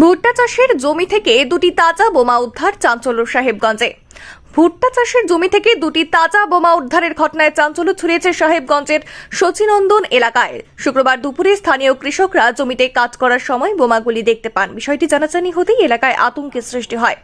ভুট্টা চাষের জমি থেকে দুটি তাজা বোমা উদ্ধার চাঞ্চল্য সাহেবগঞ্জে। ভুট্টা চাষের জমি থেকে দুটি তাজা বোমা উদ্ধারের ঘটনায় চাঞ্চল্য ছড়িয়েছে সাহেবগঞ্জের শচীনন্দন এলাকায়। শুক্রবার দুপুরে স্থানীয় কৃষকরা জমিতে কাজ করার সময় বোমাগুলি দেখতে পান। বিষয়টি জানাজানি হতেই এলাকায় আতঙ্কের সৃষ্টি হয়।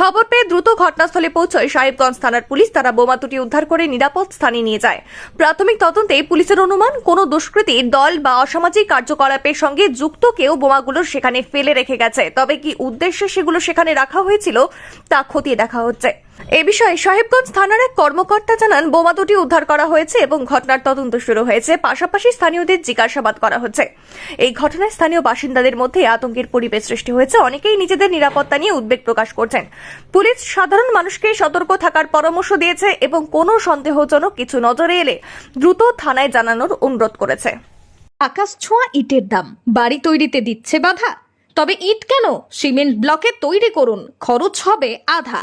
খবর পেয়ে দ্রুত ঘটনাস্থলে পৌঁছয় সাহেবগঞ্জ থানার পুলিশ। তারা বোমা দুটি উদ্ধার করে নিরাপদ স্থানে নিয়ে যায়। প্রাথমিক তদন্তে পুলিশের অনুমান, কোনো দুষ্কৃতী, দল বা অসামাজিক কার্যকলাপের সঙ্গে যুক্ত কেউ বোমাগুলো সেখানে ফেলে রেখে গেছে। তবে কি উদ্দেশ্যে সেগুলো সেখানে রাখা হয়েছিল, তা খতিয়ে দেখা হচ্ছে। এ বিষয়ে সাহেবগঞ্জ থানার এক কর্মকর্তা জানান, বোমা দুটি উদ্ধার করা হয়েছে এবং ঘটনার তদন্ত শুরু হয়েছে। পাশাপাশি স্থানীয়দের জিজ্ঞাসাবাদ করা হচ্ছে। এই ঘটনায় স্থানীয় বাসিন্দাদের মধ্যে আতঙ্কের পরিবেশ সৃষ্টি হয়েছে। অনেকেই নিজেদের নিরাপত্তা নিয়ে উদ্বেগ প্রকাশ করছেন। পুলিশ সাধারণ মানুষকে সতর্ক থাকার পরামর্শ দিয়েছে এবং কোনো সন্দেহজনক কিছু নজরে এলে দ্রুত থানায় জানানোর অনুরোধ করেছে। আকাশ ছোঁয়া ইটের দাম। বাড়ি তৈরিতে দিচ্ছে বাধা। তবে ইট কেন? সিমেন্ট ব্লকে তৈরি করুন। খরচ হবে আধা।